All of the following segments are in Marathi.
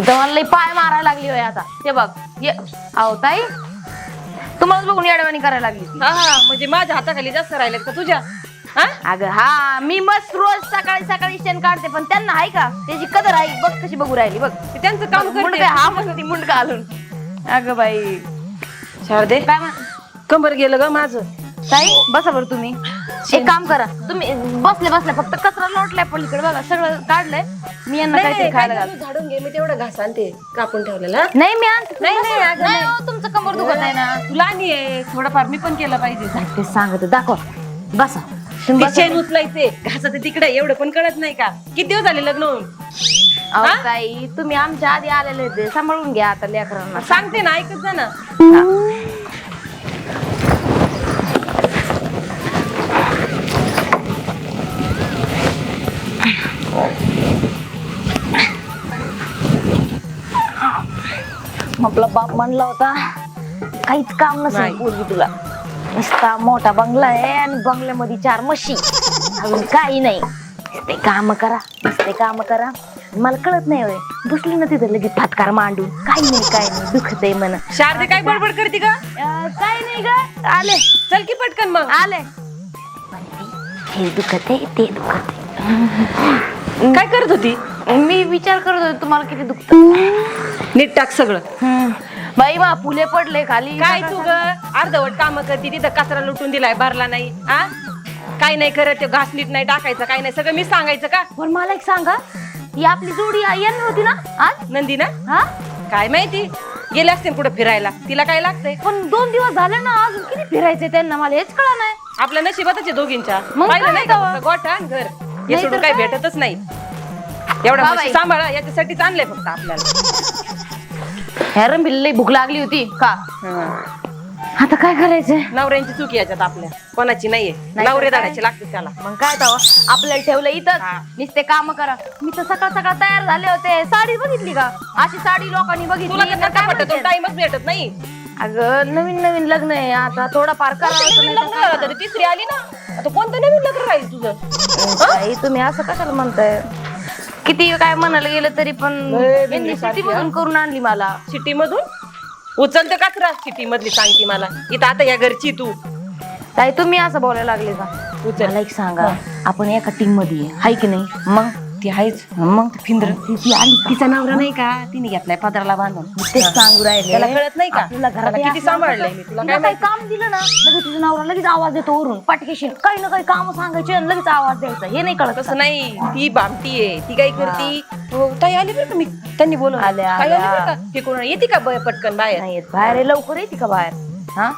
इथं मला लई पाय मारायला लागली होय आता. ते बघ ये. अहो ताई. तुम्हाला बघून येडवाणी करायला लागली ती. हा हा म्हणजे माझ्या हाताखाली जास्त राहिलेत का तुझ्या? हा? अगं हा मी मस्त रोज सकाळी सकाळी शेण काढते पण त्यांना आहे का? त्याची कदर आहे. बघ कशी बघू राहिली बघ. ते त्यांचं काम करते. मुंडका हा मग ती मुंडका घालून. अगं बाई. शारदे काय म्हण कंबर गेलं ग माझं. ताई बसा बरं तुम्ही. एक काम करा. तुम्ही बसले बसले फक्त कचरा लोटलाय पलीकडे बघा सगळं काढलंय. मी यांना नाही, काहीतरी नाही, खायला काय घाल तू झाडून घे मी तेवढं घास आणते कापून ठेवलेला. नाही मी आणते. नाही, नाही, अगं, नाही नाही. हो, तुमचं कंबर दुखत नाही ना. तुला आणि आहे थोडंफार मी पण केलं पाहिजे. ते सांगत. दाखव. बसा. तुम्ही ते बसा. शेण उचलायचे. घासाचं तिकडे एवढं पण कळत नाही का? किती दिवस झाले लग्न होऊन? अहो, हा? ताई तुम्ही आमच्या आधी आलेले होते. सांभाळून घ्या आता लेकरांना. सांगते ना ऐकत जा ना. आपला बाप म्हणला होता काहीच काम नसेल. पोरगी तुला. नुसता मोठा बंगला आहे आणि बंगल्यामध्ये चार म्हशी. अजून काही नाही. नुसते काम करा नुसते काम करा. मला कळत नाही होय. बसली ना तिथं लगेच फातकार मांडून. काही नाही काय नाही. दुखत आहे म्हण. शारदे काय बडबड करते का काय नाही ग. आले. चल की पटकन मग. आले. हे दुखत आहे ते दुखत आहे. काय करत होती? मी विचार करत होते तुम्हाला किती दुखत नीट टाक सगळं. बाई बा फुले पडले खाली. काय तू ग? अर्धवट काम करते तिथं कचरा लुटून दिलाय भरला नाही. आ? काय नाही करत ते घास नीट नाही टाकायचं काय नाही सगळं मी सांगायचं का? पण मला एक सांगा ही आपली जोडी येणार होती ना आज? नंदी ना हा? काय माहिती? गेले असते कुठं फिरायला. तिला काय लागतंय? पण दोन दिवस झाले ना अजून किती फिरायचंय त्यांना? मला हेच कळा नाही. आपल्या नशिबातच आहे दोघींच्या. मग पाहिलं काय नाही का तेव्हा? फक्त गोठा आणि घर. हे नाही सोडून तर काही काय? भेटतच नाही. एवढा हा म्हशी बाई. सांभाळा याच्यासाठीच आणलंय फक्त आपल्याला. हेरम लई भूक लागली होती का हं. आता काय करायचंय? नवऱ्यांची चुकी याच्यात आपल्या. कोणाची नाहीये. तर नवरे काय? दाडाचे लागते त्याला. मग काय आपल्याला ठेवलं इथंच हा. नुसते काम करा. मी तर सकाळ सकाळ तयार झाले होते. साडी बघितली का? अशी साडी लोकांनी तुला बघितली तर काय पटत? टाइमच भेटत नाही. अगं नवीन नवीन लग्न आहे. आता नवीन लग्न झालं तर तिसरी आली ना. आता कोणतं नवीन लग्न राहील तुझं? तुम्ही असं कशाला म्हणताय? किती काय म्हणायला गेलं तरी पण लय यांनी बिनधास्त सिटीमधून करून आणली मला. सिटी मधून उचलते कचरा सिटी मधली सांगते मला? इथं आता या घरची तू. ताई तुम्ही असं बोलायला लागले का? उचल. मला एक सांगा आपण एका टीममध्ये आहे हाय की नाही? मग? ती आहेच. मग? फिंद्र ती आली. तिचा नवरा नाही का? तिने घेतलाय पदराला बांधून. तेच सांगू राहिले. त्याला कळत नाही का? त्याला किती सांभाळलंय तर मी तुला? तिला काय काही काम दिलं ना? लगेच तुझं नवरा लगेच आवाज देतो वरून. पाटकेशी काही ना काही काम सांगायचे आणि लगेच आवाज द्यायचा. हे नाही कळत. तसं नाही. ती बामटी आहे. ती काय करती? हो, ताई आली बरं का? मी त्यांनी बोलवलं. आल्या, ताई आली आल्या. बरं का? हे कोण? येते का ब- पटकन बाहेर? नाही येत बाहेर आहे, लवकर येते का बाहेर? हा?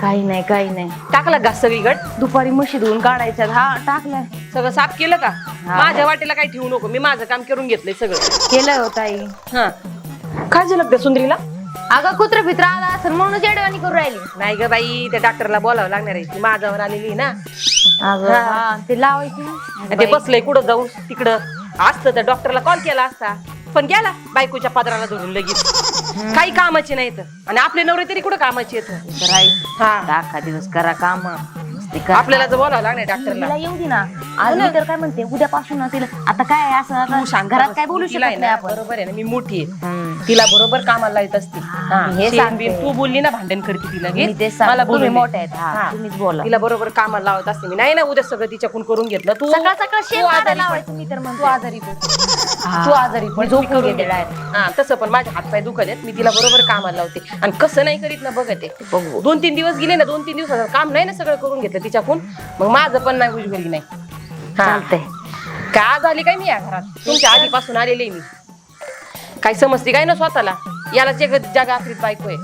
काही नाही काही नाही. टाकला घास सगळीकड? दुपारी म्हशी धुवून काढायच्या. हा टाकलाय. सगळं साफ केलं का? माझ्या वाटेला काही ठेवू नको. मी माझं काम करून घेतलंय सगळं. केलंय हो ताई. हा. काय झालं त्या सुंदरीला? अगं कुत्र फित्र आला असेल म्हणून येडवाणी करू राहिली. नाही ग बाई त्या डॉक्टरला बोलावं लागणार आहे. ती माझ्यावर आलेली ना. अगं हा. हा, ते लावायची ना. ते बसलंय कुठं जाऊन? तिकडं. असतं तर डॉक्टरला कॉल केला असता. पण गेला बायकोच्या पदराला धरून लगेच. काही कामाची नाहीत आणि आपले नवरे तरी कुठं कामाची येत हा. अख्खा दिवस करा काम. आपल्याला जर बोलावं लागणार डॉक्टरला तिला येऊ दे ना आज मी तर काय म्हणते उद्यापासून तिला आता काय आहे असं आता घरात. काय बोलू शकत नाही आपण बरोबर आहे ना मी मोठी आहे हम्म. तिला बरोबर कामाला लावत असते हा, शेण सांगते. तू बोलली ना भांडण करते तिला मी तेच सांगते. तुम्ही मोठे आहेत, हा, तुम्हीच बोला. तिला बरोबर कामाला लावत असते मी नाही ना उद्या सगळं तिच्याकडून करून घेतलं तू सकाळ सकाळ शेण काढायला लावायचं. मी तर म्हणते. आजारी पड हा. तू आजारी झोपून मी करून. हा तसं पण माझे हातपाय दुखत आहेत मी तिला बरोबर कामाला लावते आणि कसं नाही करीत ना बघते बघू. दोन तीन दिवस गेले ना दोन तीन दिवसाचं काम नाही ना सगळं करून घेतलं तिच्याकडून. मग माझं पण नाही उजगरी नाही. हा. चालतंय. का आली काय मी या घरात? तुमच्या आधीपासून आलेली आहे मी. काय समजते काय ना स्वतःला? याला जग जगा आखरीत बायको आहे.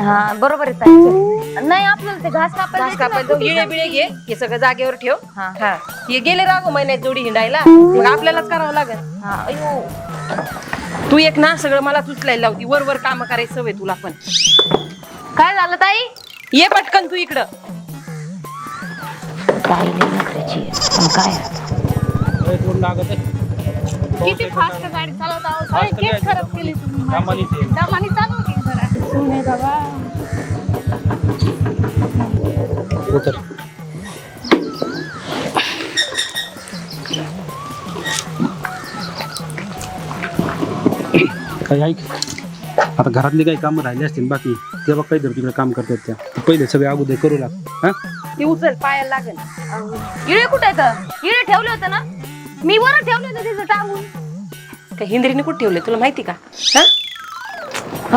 हा बरोबर आहे ताई. नाही आपल्याला ते घास कापायला घास द्यायचं ना, कापायला जाऊ, कुठे येळे बिळे घे हे सगळं जागेवर ठेव. हा. हा. हे गेले रागो महिन्यात जोडी हिंडायला. मग आपल्यालाच करावं लागेल. हा, अयो. तू एक ना सगळं मला उचलायला लावती. वर वर काम करायची सवय तुला पण. काय झालं ताई? ये पटकन तू इकडं. लई नखऱ्याची आहे. पण काय किती फास्ट गाडी चालवत आहोत Fast केस गाडी खराब केली तुम्ही. माझी. दमानीच आहे. दमानी चालू की जरा. सुने बाबा. उतर. काही ऐक आता घरातली काही कामं राहिली असतील बाकी तेव्हा काहीतरी तिकडे काम करतात त्या. पहिले सगळे अगोदर करू लाग हा? ती उचल पायाला लागेल. इळे कुठे इळे ठेवले होते ना? मी वर ठेवले होते तिचं टांगून. का हिंद्रीने कुठे ठेवले? तुला माहिती का? हा?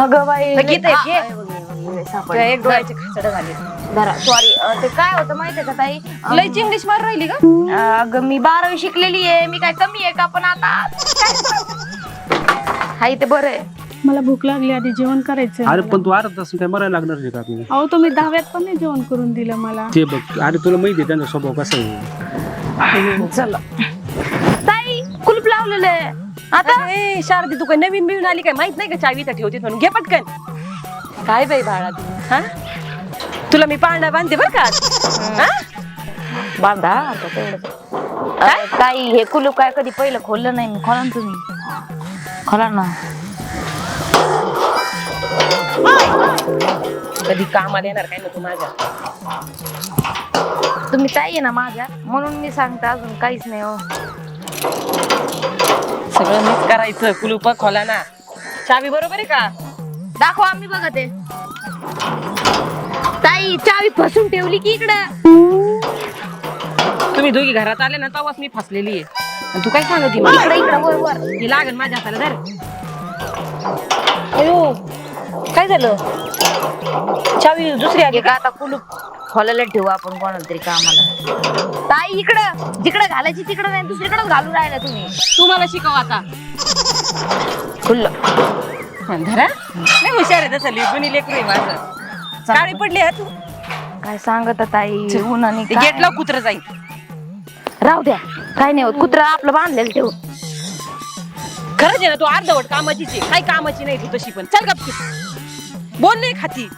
अगं बाई तर घेत आहे, आ, घे. आहे बघ, आहे बघ, इळे तुझ्या सापडले. एक डोळ्याचे खासड झाले. धरा सॉरी ते काय होतं माहितीये का ताई? अं, लय इंग्लिश मार राहिली का? अगं मी बारावी शिकलेली आहे मी काय कमी आहे का? पण आता हाय ते बरं आहे. मला भूक लागली आधी जेवण करायचं अरे पण तू अर्धा तास काय मरायला लागणार आहे का आपल्याला? अहो तुम्ही दहाव्यात पण नाही जेवण करून दिलं मला. ते बघ अरे तुला माहिती आहे त्यांचा स्वभाव कसा आहे. चला. ताई कुलूप लावलेलं आहे. आता? ए शारदी तू काय नवीन बिवीन आली काय? माहीत नाही का चावी तर ठेवते म्हणून? घे पटकन. काय बाई बाळा तू? हा? तुला मी पांडा बांधते बर का. हा? बांधा. आता तेवढं. काय? ताई हे कुलूप काय कधी पहिलं खोललं नाही मी? खोला ना तुम्ही. खोला ना. कधी कामाला येणार काय ना तू माझ्या. तुम्ही ताई आहे ना माझ्या म्हणून मी सांगते अजून काहीच नाही हो. सगळं मीच करायचं कुलूप खोला ना. चावी बरोबर आहे का? दाखवा आम्ही बघते. ताई चावी फसून ठेवली की इकडं. तुम्ही दोघी घरात आले ना तेव्हाच मी फसलेली आहे. आणि तू काय सांगत इकडे इकडं वर वर. हे लागेल माझ्या हाताला धर. अयो काय झालं? चावी दुसरी आली का? आता कुलूप खोलायला ठेवू आपण कोणाला तरी कामाला. ताई इकडं जिकडं घालायची तिकडं नाही दुसरीकडे घालून राहिला तुम्ही. तू मला शिकव आता. खुल्लं. धरा. नाही हुशार आहे तसं जुनी लेकरू आहे माझं. काळी पडली आहे तू. काय सांगत ताई? उन्हाने? गेटला कुत्र जाईल राहू द्या. काय नाही होत कुत्रा आपलं बांधलेलं ठेवू खरंच आहे ना तू अर्धवट कामाचीच आहे. काही कामाची नाही तू तशी पण. चल गपची बोल नाही खाती.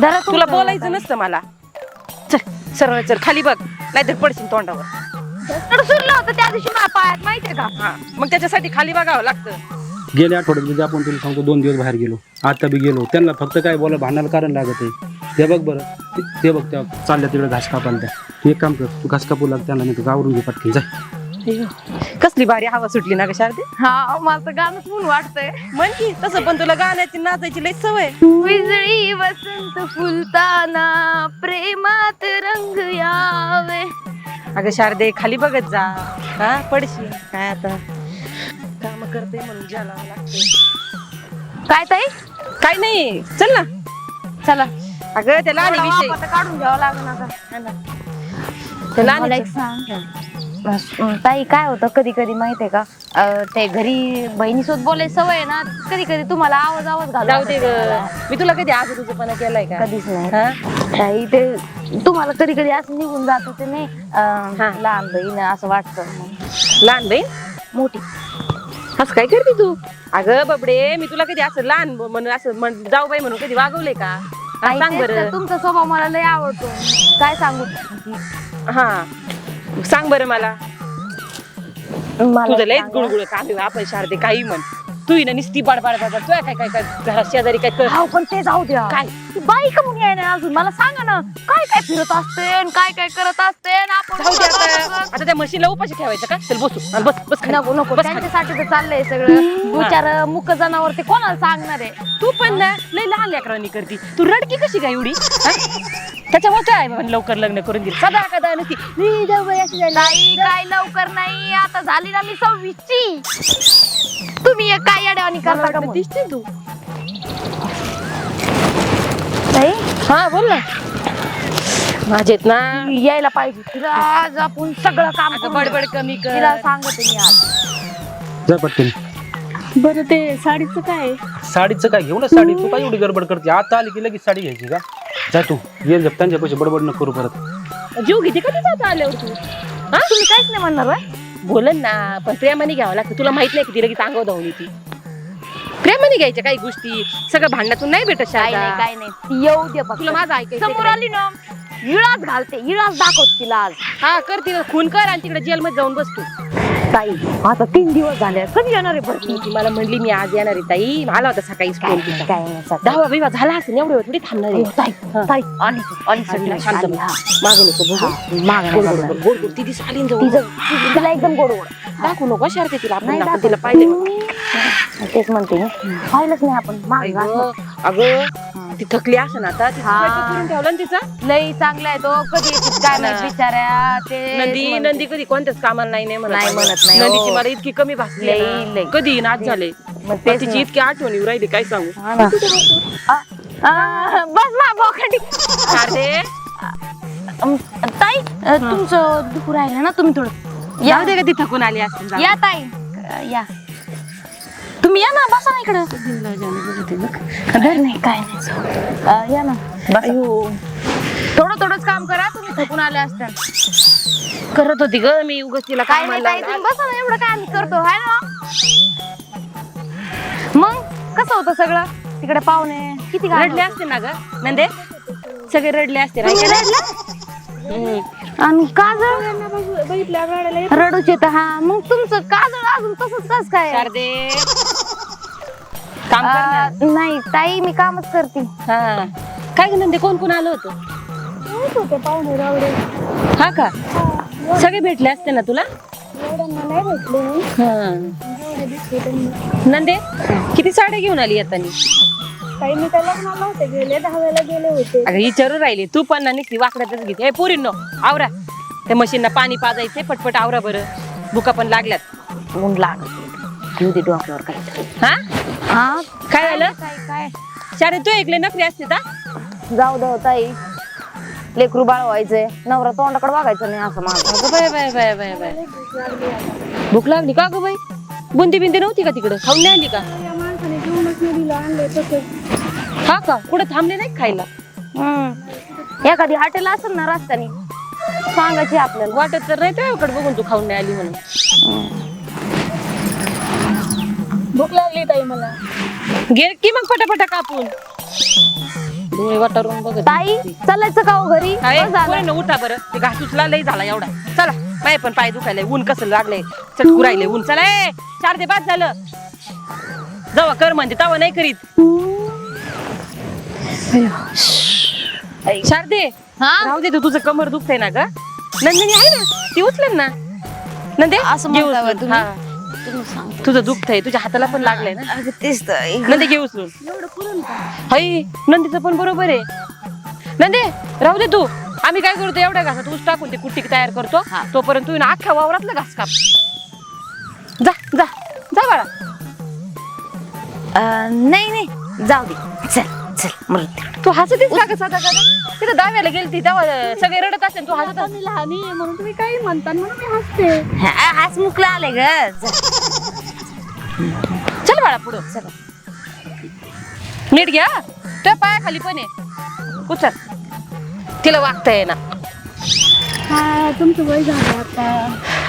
जरा तुला बोलायचं नसतं मला. चल सरळ चल खाली बघ. नाहीतर पडशील तोंडावर. सुरलं होतं त्या दिवशी माझ्या पायात माहितीये का? हा मग त्याच्यासाठी खाली बघावं लागतं. गेल्या आठवड्यात म्हणजे आपण तुला सांगतो दोन दिवस बाहेर गेलो. आता बी गेलो. त्यांना फक्त काय बोला भांडायला कारण लागत आहे. ते बघ बरं. ते- ते बघ त्या चालल्या तिकडे घास कापायला त्या. तू एक काम कर तू घास कापू लाग त्यांना नाही तू गावरून घे पटकन. जाय कसली भारी हवा सुटली ना ग शारदे? हा मला तर गाणंच म्हणून वाटतंय. म्हण की तसं पण तुला गाण्याची नाचायची लय सवय विजळी वसंत फुलताना प्रेमात रंग यावे. अगं शारदे खाली बघत जा. हा पडशी. काय आता? काम करते म्हणून ज्याला लागते. काय ताई? काय नाही. चल ना. चला. अगं त्याला आणि विषय. काढून घ्यावं ना. त्याला एक सांग. ताई काय होतं कधी कधी माहितीये का? अं, ते घरी बहिणीसोबत बोलायची सवय आहे ना कधी कधी तुम्हाला आवाज आवाज घालू जाऊ दे ग. वाटतं मी तुला कधी आज तुझपणा केलाय का? कधीच नाही. हा? ताई ते तुम्हाला कधी कधी असं निघून जात होते नाही. अं, हा. लहान बहीण असं वाटतं लहान बहीण? मोठी. असं काय करते तू? अगं बबडे मी तुला कधी असं लहान ब- म्हणून असं म्हण- जाऊ बाई म्हणून कधी वागवलंय का? हा, सांग तेच तर बरं. तुमचा स्वभाव मला लय आवडतो. काय सांगू? हा. सांग बरं मला. तुझं लयच. गुळगुळ काम आहे, आपण शारदे काही म्हण. तू ना निस्ती बाडबाड बाडबाड तुला काय काय काय घरात शेजारी काय कर. हाव, पण ते जाऊ द्या. काय? ती बाई का म्हणून यायला अजून. मला सांगा ना काय काय फिरत असते आणि काय काय करत असते आणि आपण जाऊ आता. आता त्या म्हशीला उपाशी ठेवायचं का? चल बसू. हा, बस बस खाली. नको नको. बस खाली. त्यांच्यासाठी तर चाललंय सगळं. बिचार मुक जनावर ते कोणाला सांगणार आहे? तू पण ना लय लहान लेकरांनी करती. तू रडकी कशी काय एवढी? हा? त्याच्यामुळे काय पण लवकर लग्न करून दिलं सदा कदा नसती. "मी जाऊ बाई अशी झाली." नाही काय लवकर नाही. आता झाली ना मी सव्वीसची. तुम्ही एक काय अडवणी करता का मग? दिसते तू. ताई, हा बोल ना. माझेत ना ती यायला पाहिजे तिला आज आपण सगळं काम करून बडबड देऊ. कमी कर. तिला सांगते मी आज. पटकन. बरं ते साडीचं काय? साडीचं काय? घेऊ ना साडी तू काय एवढी गडबड करते? आता आली की लगेच साडी घ्यायची का? जा तू. ये जप त्यांच्या पैसे बडबड न करू परत. जीव घेते कधी जात आल्यावर तू? हा? तुम्ही काहीच नाही म्हणणार होय? बोलन ना पण प्रेमाने घ्यावं लागतं. तुला माहीत नाही की ती लगेच अंगावर धावून येते. प्रेमाने घ्यायच्या काही गोष्टी. सगळं भांडणातून नाही भेटत काय नाही. काय नाही. ती येऊ दे फक्त. तुला माझं ऐकायचं समोर आली ना? इळाच घालते इळाच दाखवत तिला आज. हा कर तिला खून कर आणि तिकडे जेलमध्ये जाऊन बस तू. ताई आता तीन दिवस झाले कधी येणार आहे बरं ती मला म्हणली मी आज येणार आहे ताई. मला होता सकाळी तिचा काय नाही सकाळी. दहावा बिवा झाला असेल एवढे थोडी थांबणार आहे? हो, ताई ताई. आली आली आली ना, सगळी शांत आली, बस. मागं नको बघू. मागं गोड गोड बघणार. गोड गोड गोड. ती दिस आली ना जवळ. तिचं ति- तिला एकदम गोड गोड दाखवू नको शारते तिला आपण नाही दाखवत. तिला पाहिजे तेच म्हणते. मी पाहिलंच नाही आपण. मागे अगं अगं, ती थकली असं ना आता. तिचं हा. स्वयंपाक करून ठेवला ना तिचा? लई चांगला आहे तो. कधी येते? काय माहीत बिचाऱ्या ते नंदी नंदी कधी कोणत्याच कामाला नाही नाही म्हणत. नाही म्हणत नाही, नंदीची हो. मला इतकी कमी भासली लई. लई. कधी नाच झाले? मग तेच तिची ना. इतकी आठवणी येऊ राहिली काय सांगू? हा ना. आ, आ, बस मा बोकाडी. शारदे. अम, ताई अ, तुमचं दुखू राहिलं ना तुम्ही थोडं. या. दे का ती थकून आली असतील जाऊ. या ताई. अ, या. तुम्ही या ना बसा ना इकडं. घर नाही काय नाही. अ, या ना. बसा. थोडं थोडंच काम करा तुम्ही थकून आले असता. करत होती ग मी उगाच तिला काय नाही ताई तुम्ही बसा ना एवढं काय आम्ही करतो हाय ना. मग कसं होतं सगळं? तिकडे पाहुणे किती रडले असते ना ग? नंदे सगळे रडले असते ना? आणि काजळ? रडूच येत हा. मग तुमचं काजळ अजून तसंच कस काय? शारदे काम कर ना. अ, नाही ताई मी कामच करते. हा. काय ग नंदे कोण कोण आलं होतं? हा का? सगळे भेटले असते ना तुला? हा. नंदे किती साड्या घेऊन आली आता काही मी त्या लग्नाला होते गेले दहाव्याला गेले होते. अगं विचारू राहिली तू पण ना निघती वाकड्यातच घेते. हे पोरींनो आवरा. त्या मशीनला पाणी पाजायचे पटपट आवरा बरं. बुका पण लागल्यात. ऊन लागत घेऊ दे डोक्यावर काहीतरी हा? हा. काय झालं? काय काय? शाळे तू ऐकले नकरी असते का जाऊ दे हो ताई. लेकरू बाळ व्हायचंय नवरा तोंडाकडे बघायचं नाही असं माझं. अगं bye bye bye bye bye भूक लागली का गं बाई? बुंदी बिंदी नव्हती का तिकडं? खाऊन नाही का? हा का? कुठं थांबले नाही खायला? हम्म. एखादी हॉटेल असेल ना रस्त्याने सांगायची आपल्याला. वाटत तर नाही तुझ्याकडे बघून तू खाऊन नाही आली म्हणून. भूक लागली ताई मला. घे की मग पटापटा कापून? डोळे वाटारून बघत ताई चालायचं का हो घरी? बस झालं. उठा बरं. ते घास उचला लय झाला एवढा. चला माय पण पाय दुखायलाय ऊन कसं लागलंय? चटकू राहिले. ऊन. चला ए, चार ते पाच झालं. जवा कर म्हणजे तवा नाही करीत. शारदे हा? राहू दे तू तुझं कमर दुखतंय ना ग. नंदिनी आहे ना? ती उचलेल ना. नंदे असं म्हणता उचलून. तुम्ही? तुझं दुखतंय तुझ्या हाताला पण लागलंय ना. अगं तेच तर. नंदे घे उचलून. हाय नंदीचं पण बरोबर आहे. नंदे राहू दे तू. आम्ही काय करतो एवढ्या घासात ऊस टाकून ते कुट्टी तयार करतो. हा. तोपर्यंत तू ना अख्ख्या वावरातला घास काप. जा जा जा बाळा. अं, नाही नाही. जाऊ दे. चल. तू हसतीस का ग सदा कदा तिथं दाव्याला गेलती तेव्हा सगळे रडत असेल तू हसत मी लहान आहे म्हणून तुम्ही काही म्हणता म्हणून मी हसते. हाच मुकला आले ग. चल बाळा पुढं चल. नीट घ्या. त्या पायाखाली पण आहे. उचल. तिला वागता ना हा तुमचं वय झालं आता.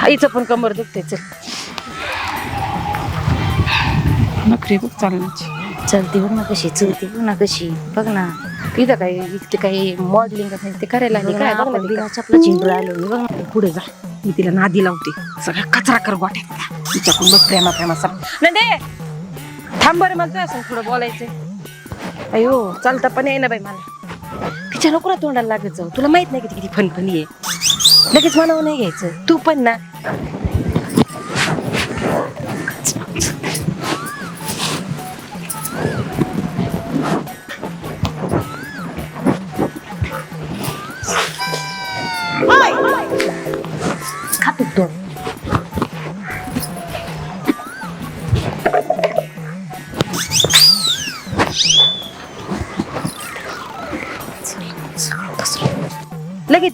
आईचं पण कंबर दुखते चल. नखरी बघ चालण्याची. चलती बघ ना कशी चलती बघ ना कशी. बघ ना तिथं काही इथे काही मॉडेलिंग ते करायला लागली. काय बघ ना बिना चपला झिंडू राहिलो मी बघ ना पुढे जा. मी तिला नादी लावते. सगळा कचरा कर गोट्या तिच्याकडून बघ प्रेमा प्रेमा सब नंदे थांब बरं मला संग थोडं बोलायचंय. अयो चालता पण आहे ना बाई मला. तिच्या नको ना तोंडाला लागत जाऊ. तुला माहीत नाही किती किती फनफनी आहे. लगेच मनावर नाही घ्यायचं. तू पण ना.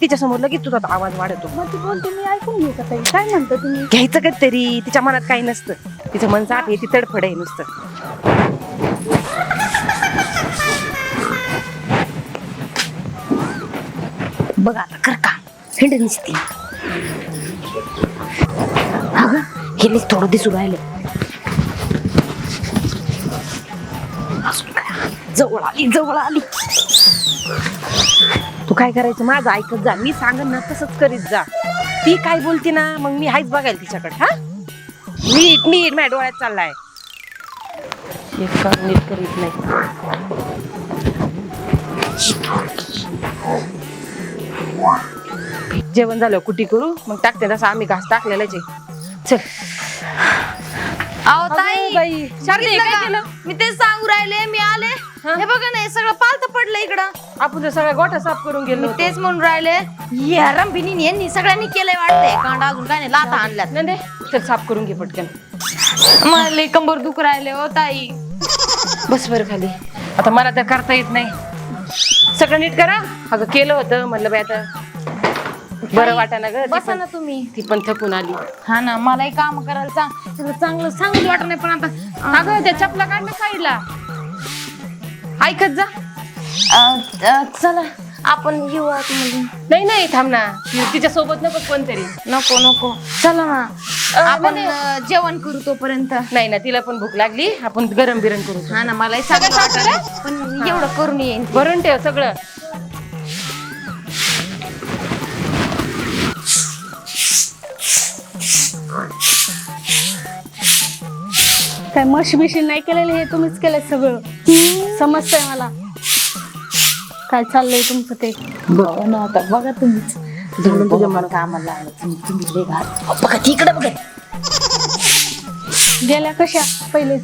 तिच्या समोर लगेच तुझा आवाज वाढतो मग ती बोलते मी ऐकून घेऊ का ताई काय म्हणता तुम्ही? घ्यायचं का तरी? तिच्या मनात काही नसतं. तिचं मन साफ आहे ती तडफड आहे नुसतं. बघ आता कर का हिंड निसती. अगं हे लई थोडं दिसू राहिले. अजून काय? जवळ आली जवळ आली. तू काय करायचं? माझं ऐकत जा. मी सांगन ना तसंच करीत जा. ती काय बोलते ना मग मी हायच बघायला तिच्याकडे हा? नीट नीट माझ्या डोळ्यात चाललाय. एक काम नीट करीत नाही. जेवण झालं कुटी करू? मग टाकते तसं आम्ही घास टाकलेलाच आहे. चल. अहो ताई बाई, बघितलं काय का? केलं? मी ते सांगू राहिले मी आले. हे? बघा ना हे सगळं पालत पडलं इकडं. आपण तर सगळ्या गोठा साफ करून गेलो मी. तेच म्हणून राहिले या रंभिनी यांनी सगळ्यांनी केलंय वाटतंय. कांड अजून काय नाही लाथा आणल्यात. नंदे चल साफ करून घे पटकन. मला लई कंबर दुख राहिले हो ताई. बस बरं खाली. आता मला तर करता येत नाही. सगळं नीट करा. अगं केलं होतं म्हणलं बाई आता. बरं वाटा ना ग बसा ना तुम्ही. ती पण थकून आली. हा ना मलाही काम करायला सांग सगळं चांगलं सांगूच वाटत नाही पण आता अगं त्या चपला काढ ना साईडला. ऐकत जा. अं, अं, चला आपण येऊ आतमध्ये नाही नाही थांब ना. तिच्या सोबत नको कोणतरी नको नको. चला ना. आपण अं, जेवण करू तोपर्यंत. नाही ना तिला पण भूक लागली. आपण गरम बिरम करू. हा ना सगळं वाटलं. पण एवढं करून येईन भरून ठेव सगळं. काय मशी बिशी नाही केलेलं हे तुम्हीच केलंय सगळं. समजतंय मला. काय चाललंय तुमचं ते? बघा ना आता बघा तुम्हीच. म्हणून तुझ्या मला कामाला लागलं तुम्ही तुम्ही लय घात. अहो, बघा गेल्या कशा? पहिलेच.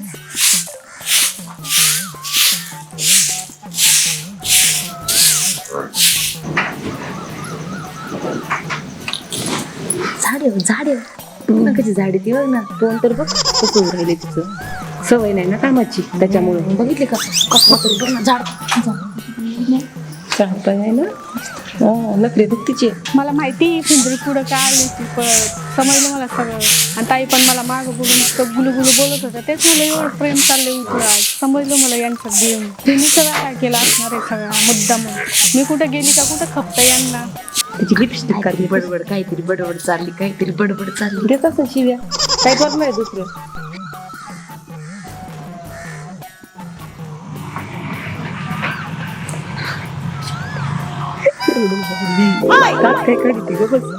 झाडे झाडे ना कशी झाडे ती बघ ना तोंड तर बघ. उभं राहिले तिचं सवय नाही ना कामाची त्याच्यामुळे. बघितले का? कसलं तरी बघ ना झाड. सांगता नाही ना? हा, नकली दुखतीचे मला माहिती पिंजरी पुढं काय आली ती परत समजलं मला सगळं. आणि ताई पण मला मागं बोलून इतकं गुलू गुलू बोलत होत्या. तेच मला एवढं प्रेम चाललंय उतू आज. समजलं मला यांच्यात देऊन. त्यांनी सगळं काय केलं असणार आहे सगळा मुद्दा म्हणून मी कुठं गेली का कुठं खपतं यांना? त्याची लिपस्टिक काढली बडबड. काहीतरी बडबड चालली काहीतरी बडबड चालली. देत असं शिव्या. काय करणार दुसरं. काय काय काढते बस.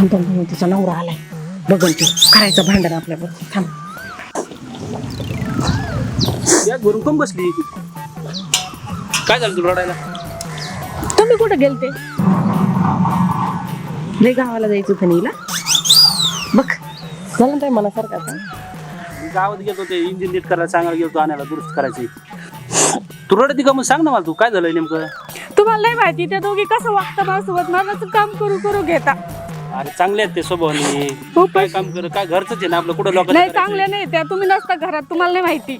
थांब थांब थांब तिचा नवरा आलाय. बघन तू करायचं भांडण आपल्याबरोबर. थांब. बॅग भरून कम बसली काय झालं तुला रडायला? तुम्ही कुठं गेलते? लय गावाला जायचं होतं नीला. बघ झालं काय मनासारखं आता. मी गावात गेलो ते इंजिन नीट करायला सांगायला गेलो आणायला दुरुस्त करायची. तू रडती का मग? सांग ना मला तू काय झालंय नेमकं? तुम्हाला नाही माहिती त्या दोघी कसं वागता माझ्यासोबत माझं काम करू करू घेता अरे चांगले आहेत ते स्वभावाने हो काय काम कर काय घरच आहे ना आपलं? कुठं लोक नाही चांगल्या नाही त्या तुम्ही नसता घरात तुम्हाला नाही माहिती.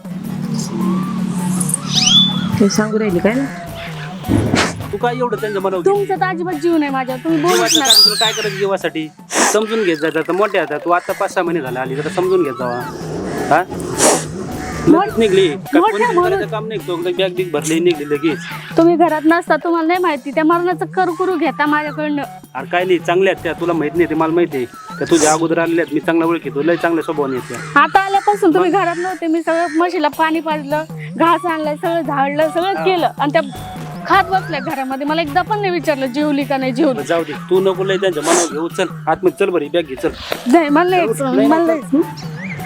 ते सांगू राहिली काय? ना तू काय एवढं त्यांच्या मनावर तुमचा तर अजिबात जीव नाही माझ्या तुम्ही जीवाचं काय तुला काय करायचं जीवासाठी? समजून घेत जा आता मोठ्या आता तू आता पाच सहा महिने झाले आली जरा समजून घेत जावा हा? लगेच निघली. का मोठ्या कोणी म्हणून- करायचं काम नाही तो बॅग बिग भरली निघली लगेच. तुम्ही घरात नसता तुम्हाला नाही माहिती. त्या मरणाचं करू करू घेता माझ्याकडनं अरे काय नाही चांगल्या आहेत त्या. तुला माहीत नाही ते मला माहिती आहे. त्या तुझ्या अगोदर आलेल्या आहेत. मी चांगला ओळखी लय चांगल्या स्वभावाने आहेत त्या. आता आल्यापासून तुम्ही घरात नव्हते. मी सगळं म्हशीला पाणी पाजलं घास आणलाय सगळं झाडलं सगळं केलं. आणि त्या खात बसल्या घरामध्ये. मला एकदा पण नाही विचारलं जेवली का नाही जेवली. जाऊ दे. तू नको लय त्यांच्या मनावर घेऊ. चल आतमध्ये चल बरी. बॅग घे चल. नाही मला नाही यायचं, मला नाही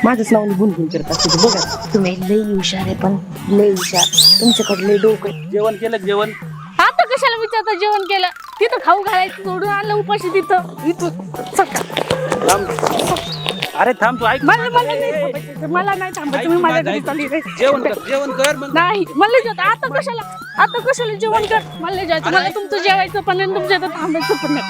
यायचं. माझ्याच नावाने गुणगुण करत असते तू. बघा तुम्ही. लई हुशार आहे पण. लई हुशार. तुमच्याकडे लई डोकं आहे. जेवण केलं का जेवण? आता कशाला विचारता जेवण केलं? तिथं खाऊ घालायचं सोडून आणलं उपाशी तिथं. थांब. अरे थांब तू ऐक. मला मला नाही थांबायचं. मला नाही थांबायचं. मी माझ्या घरी चालली नाही. जेवण कर जेवण कर मग. नाही. मला नाही जेवत. आता कशाला? आता कशाला जेवण कर? मला नाही जेवायचं. मला तुमचं जेवायचं पण नाही तुमच्या इथं थांबायचं पण नाही.